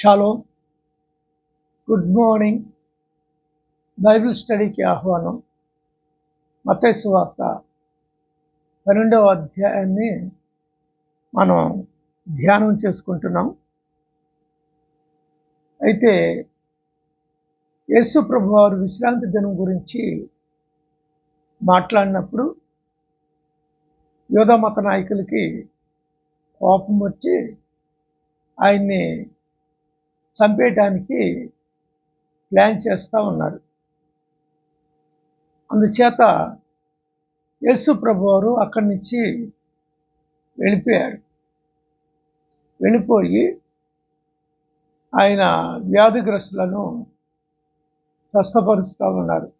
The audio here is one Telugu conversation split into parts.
షాలో గుడ్ మార్నింగ్ బైబిల్ స్టడీకి ఆహ్వానం. మతేసు వార్త పన్నెండవ అధ్యాయాన్ని మనం ధ్యానం చేసుకుంటున్నాం. అయితే యేసు ప్రభు వారు విశ్రాంతి దినం గురించి మాట్లాడినప్పుడు యోధ మత నాయకులకి కోపం వచ్చి ఆయన్ని చంపేయటానికి ప్లాన్ చేస్తూ ఉన్నారు. అందుచేత యేసు ప్రభు వారు అక్కడి నుంచి వెళ్ళిపోయాడు. వెళ్ళిపోయి ఆయన వ్యాధిగ్రస్తులను స్వస్థపరుస్తూ ఉన్నారు.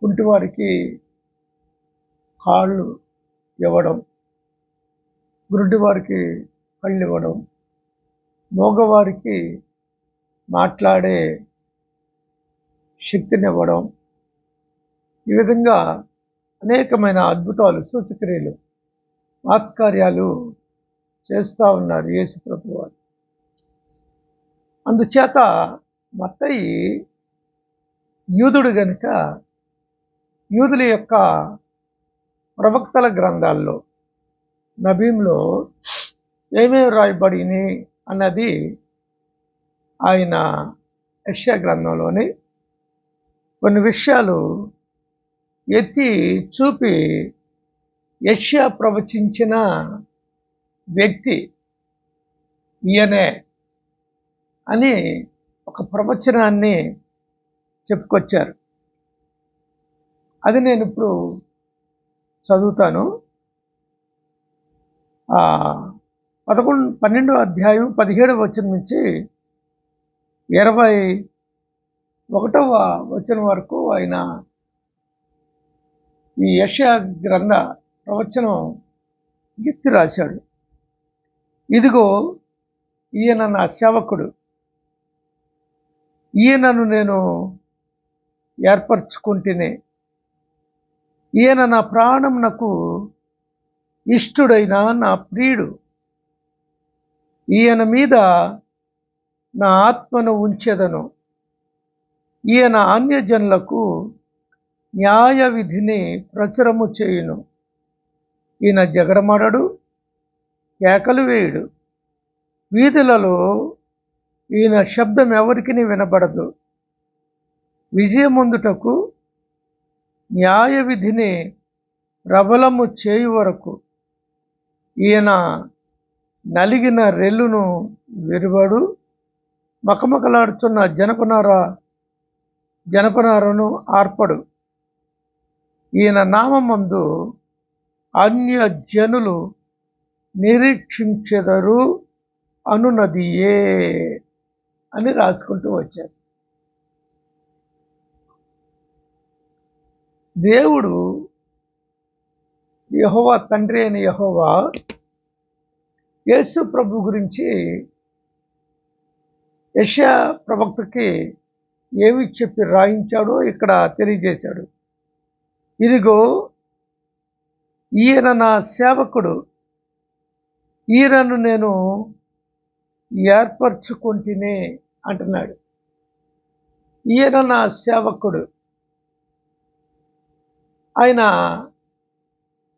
కుంటివారికి కాళ్ళు ఇవ్వడం గురుడి వారికి కళ్ళు ఇవ్వడం మోగవారికి మాట్లాడే శక్తినివ్వడం. ఈ విధంగా అనేకమైన అద్భుతాలు సూచక్రియలు ఆత్కార్యాలు చేస్తూ ఉన్నారు యేసు ప్రభు వారు. అందుచేత మత్తయి యూదుడు గనుక యూదుల యొక్క ప్రవక్తల గ్రంథాల్లో నబీంలో ఏమేమి రాయబడినాయి అన్నది ఆయన యష్యా గ్రంథంలోని కొన్ని విషయాలు ఎత్తి చూపి యష్యా ప్రవచించిన వ్యక్తి ఈయనే అని ఒక ప్రవచనాన్ని చెప్పుకొచ్చారు. అది నేను ఇప్పుడు చదువుతాను. పదకొండు పన్నెండో అధ్యాయం పదిహేడవ వచనం నుంచి ఇరవై ఒకటవ వచనం వరకు ఆయన ఈ యశ గ్రంథ ప్రవచనం ఎత్తి రాశాడు. ఇదిగో ఈయన నా సేవకుడు. ఈయనను నేను ఏర్పరచుకుంటేనే. ఈయన నా ప్రాణం నాకు ఇష్టుడైన నా ప్రియుడు. ఈయన మీద నా ఆత్మను ఉంచెదను. ఈయన అన్యజనులకు న్యాయ విధిని ప్రచురము చేయును. ఈయన జగడమడడు కేకలు వేయుడు. వీధులలో ఈయన శబ్దం ఎవరికి వినబడదు. విజయముందుటకు న్యాయ విధిని ప్రబలము చేయు వరకు ఈయన నలిగిన రెల్లును విరువడు మకమకలాడుచున్న జనపనార జనపనారను ఆర్పడు. ఈయన నామందు అన్య జనులు నిరీక్షించెదరు అనునదియే అని రాసుకుంటూ వచ్చారు. దేవుడు యహోవా తండ్రి అయిన యహోవా యేసు ప్రభు గురించి యశా ప్రవక్తకి ఏమి చెప్పి రాయించాడో ఇక్కడ తెలియజేశాడు. ఇదిగో ఈయన నా సేవకుడు. ఈయనను నేను ఏర్పరచుకుంటేనే అంటున్నాడు. ఈయన నా సేవకుడు. ఆయన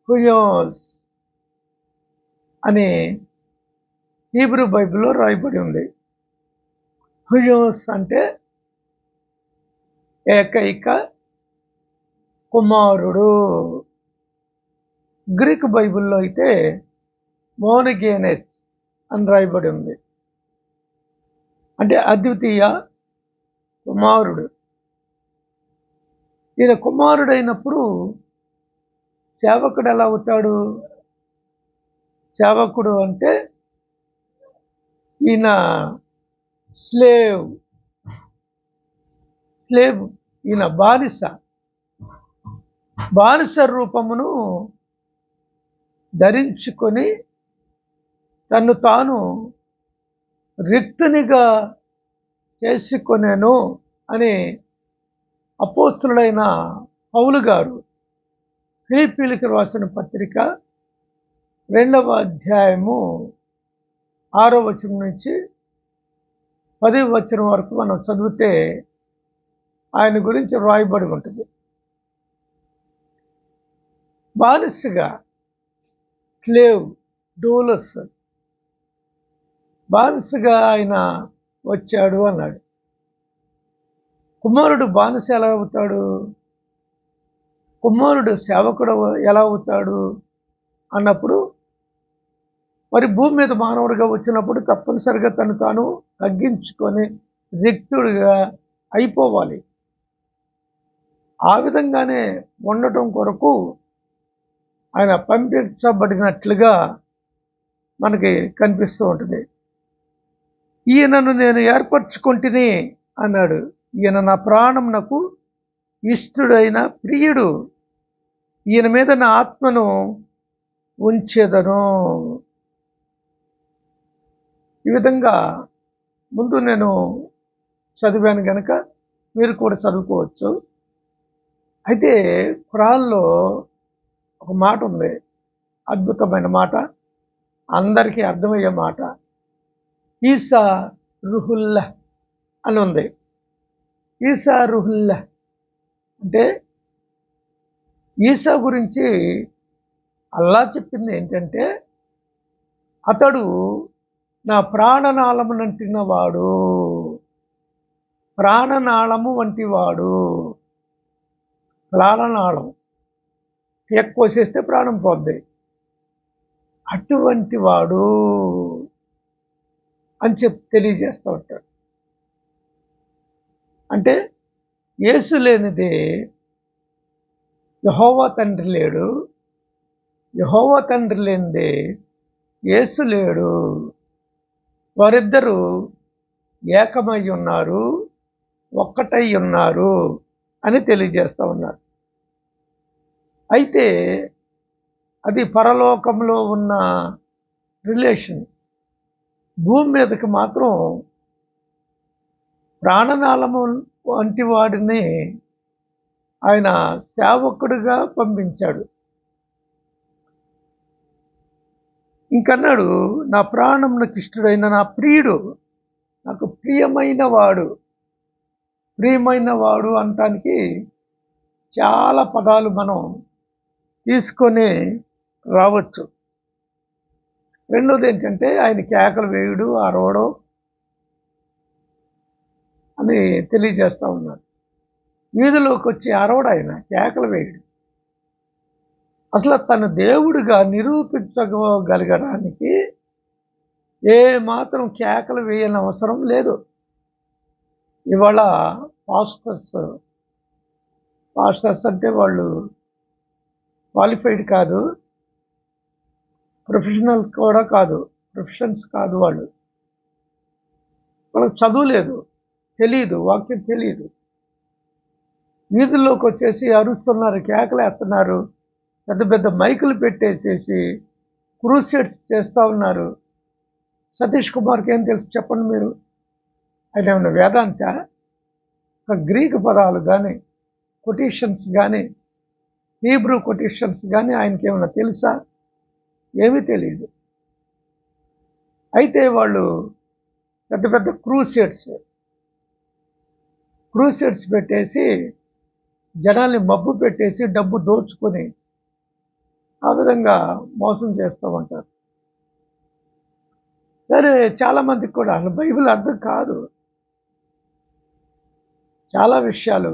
హుయోస్ అనే హీబ్రూ బైబిల్లో రాయబడి ఉంది. హుయోస్ అంటే ఏకైక కుమారుడు. గ్రీక్ బైబిల్లో అయితే మోనగేనెస్ అని రాయబడి ఉంది. అంటే అద్వితీయ కుమారుడు. ఈయన కుమారుడైనప్పుడు సేవకుడు ఎలా అవుతాడు? సేవకుడు అంటే ఈయన స్లేవ్ స్లేవ్ ఈయన బానిస. బానిస రూపమును ధరించుకొని తను తాను రిక్తునిగా చేసుకొనేను అని అపోస్తుడైన పౌలు గారు ఫిలిపీలకు రాసిన పత్రిక రెండవ అధ్యాయము ఆరో వచనం నుంచి పది వచనం వరకు మనం చదివితే ఆయన గురించి రాయబడి ఉంటుంది. బానిసగా స్లేవ్ డోలస్ బానిసగా ఆయన వచ్చాడు అన్నాడు. కుమారుడు బానిస ఎలా అవుతాడు? కుమారుడు సేవకుడు ఎలా అవుతాడు? అన్నప్పుడు మరి భూమి మీద మానవుడిగా వచ్చినప్పుడు తప్పనిసరిగా తను తాను తగ్గించుకొని రిక్తుడిగా అయిపోవాలి. ఆ విధంగానే ఉండటం కొరకు ఆయన పంపించబడినట్లుగా మనకి కనిపిస్తూ ఉంటుంది. ఈయనను నేను ఏర్పరచుకుంటుని అన్నాడు. ఈయన నా ప్రాణం నాకు ఇష్టుడైన ప్రియుడు. ఈయన మీద నా ఆత్మను ఉంచేదను. ఈ విధంగా ముందు నేను చదివాను కనుక మీరు కూడా చదువుకోవచ్చు. అయితే కురాల్లో ఒక మాట ఉంది. అద్భుతమైన మాట. అందరికీ అర్థమయ్యే మాట. ఈసా రుహుల్లా అని ఉంది. ఈసా రుహుల్లా అంటే ఈసా గురించి అల్లా చెప్పింది ఏంటంటే అతడు నా ప్రాణనాళము నంటిన వాడు ప్రాణనాళము వంటి వాడు ప్రాణనాళం ఎక్కువ చేస్తే ప్రాణం పోద్ది. అటువంటి వాడు అని చెప్పి తెలియజేస్తూ ఉంటాడు. అంటే యేసు లేనిదే యహోవా తండ్రి లేడు. యహోవా తండ్రి లేనిదే యేసు లేడు. వారిద్దరూ ఏకమై ఉన్నారు ఒక్కటై ఉన్నారు అని తెలియజేస్తూ ఉన్నారు. అయితే అది పరలోకంలో ఉన్న రిలేషన్ భూమి మీదకి మాత్రం ప్రాణనాళము వంటి వాడిని ఆయన సేవకుడిగా పంపించాడు. ఇంకన్నాడు నా ప్రాణం ఇష్టడైన నా ప్రియుడు నాకు ప్రియమైన వాడు ప్రియమైన వాడు అనటానికి చాలా పదాలు మనం తీసుకొని రావచ్చు. రెండోది ఏంటంటే ఆయన కేకలు వేయుడు అరవడం అని తెలియజేస్తూ ఉన్నారు వీధిలోకి వచ్చి అరవడు ఆయన కేకలు వేయుడు. అసలు తను దేవుడిగా నిరూపించగలగడానికి ఏ మాత్రం కేకలు వేయని అవసరం లేదు. ఇవాళ పాస్టర్స్ పాస్టర్స్ అంటే వాళ్ళు క్వాలిఫైడ్ కాదు. ప్రొఫెషనల్ కూడా కాదు. ప్రొఫెషన్స్ కాదు వాళ్ళు. వాళ్ళకి చదువు లేదు. తెలియదు వాక్యం తెలియదు వీధుల్లోకి వచ్చేసి అరుస్తున్నారు కేకలు వేస్తున్నారు పెద్ద పెద్ద మైకులు పెట్టేసేసి క్రూసెట్స్ చేస్తూ ఉన్నారు. సతీష్ కుమార్కి ఏం తెలుసు చెప్పండి మీరు? ఆయన ఏమైనా వేదాంత? ఒక గ్రీక్ పదాలు కానీ కొటేషన్స్ కానీ హీబ్రూ కొటేషన్స్ కానీ ఆయనకి ఏమైనా తెలుసా? ఏమీ తెలియదు అయితే వాళ్ళు పెద్ద పెద్ద క్రూసెట్స్ క్రూసెట్స్ పెట్టేసి జనాల్ని మబ్బు పెట్టేసి డబ్బు దోచుకొని ఆ విధంగా మోసం చేస్తూ ఉంటారు సరే చాలామందికి కూడా బైబిల్ అర్థం కాదు. చాలా విషయాలు.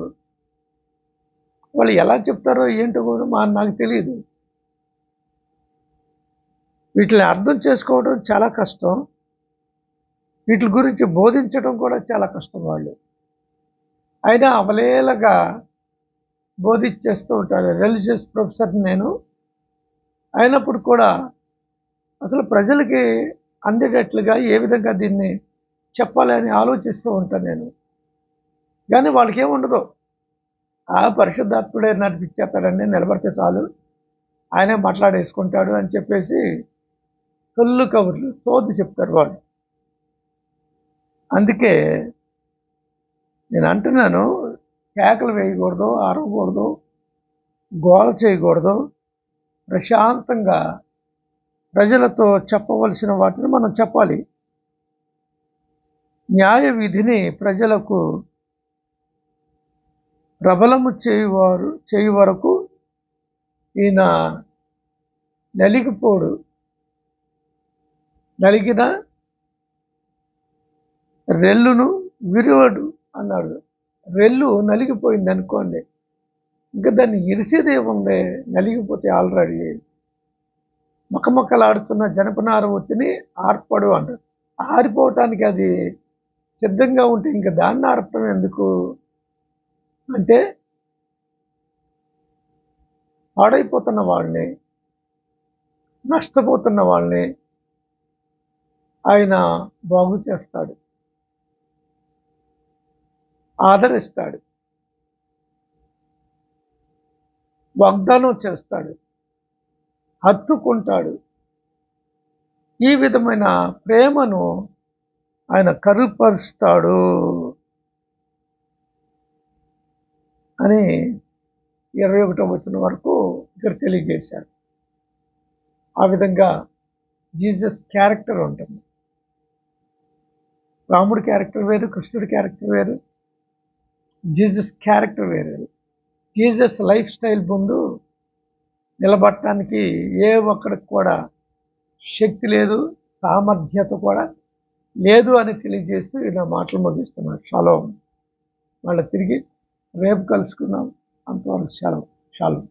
వాళ్ళు ఎలా చెప్తారో ఏంటో కూడా మా నాకు తెలియదు వీటిని అర్థం చేసుకోవడం చాలా కష్టం. వీటి గురించి బోధించడం కూడా చాలా కష్టం వాళ్ళు. అయినా అవలేలగా బోధించేస్తూ ఉంటారు. రిలీజియస్ ప్రొఫెసర్ నేను అయినప్పుడు కూడా అసలు ప్రజలకి అందేటట్లుగా ఏ విధంగా దీన్ని చెప్పాలని ఆలోచిస్తూ ఉంటాను నేను. కానీ వాళ్ళకి ఏముండదు ఆ పరిశుద్ధాత్ముడే నడిపించేస్తాడని నిలబడితే చాలు. ఆయనే మాట్లాడేసుకుంటాడు అని చెప్పేసి సొల్లు కబుర్లు సోది చెప్తారు వాళ్ళు. అందుకే నేను అంటున్నాను కేకలు వేయకూడదు అరవకూడదు గోల చేయకూడదు. ప్రశాంతంగా ప్రజలతో చెప్పవలసిన వాటిని మనం చెప్పాలి. న్యాయ విధిని ప్రజలకు ప్రబలము చేయువారు చేయు వరకు ఈయన నలిగిపోడు. నలిగిన రెల్లును విరువడు అన్నాడు. రెల్లు నలిగిపోయింది అనుకోండి ఇంకా దాన్ని ఇరిసేది ఏముంది? నలిగిపోతే ఆల్రెడీ మొక్కమొక్కలాడుతున్న జనపనార ఒత్తిని ఆర్పడు అంటారు ఆరిపోవటానికి అది సిద్ధంగా ఉంటే ఇంకా దాన్ని ఆర్పడం ఎందుకు? అంటే పాడైపోతున్న వాళ్ళని నష్టపోతున్న వాళ్ళని ఆయన బాగు చేస్తాడు. ఆదరిస్తాడు. వాగ్దానం చేస్తాడు. హత్తుకుంటాడు. ఈ విధమైన ప్రేమను ఆయన కరుపరుస్తాడు అని ఇరవై ఒకటో వచ్చిన వరకు ఇక్కడ తెలియజేశారు. ఆ విధంగా జీసస్ క్యారెక్టర్ ఉంటుంది. రాముడి క్యారెక్టర్ వేరు కృష్ణుడి క్యారెక్టర్ వేరు జీసస్ క్యారెక్టర్ వేరు. జీసస్ లైఫ్ స్టైల్ ముందు నిలబడటానికి ఏ ఒక్కడికి కూడా శక్తి లేదు సామర్థ్యత కూడా లేదు అని తెలియజేస్తూ నా మాటలు ముగిస్తున్నారు షాలో. మళ్ళీ తిరిగి రేపు కలుసుకుందాం. అంతవరకు సెలవు. షాలో.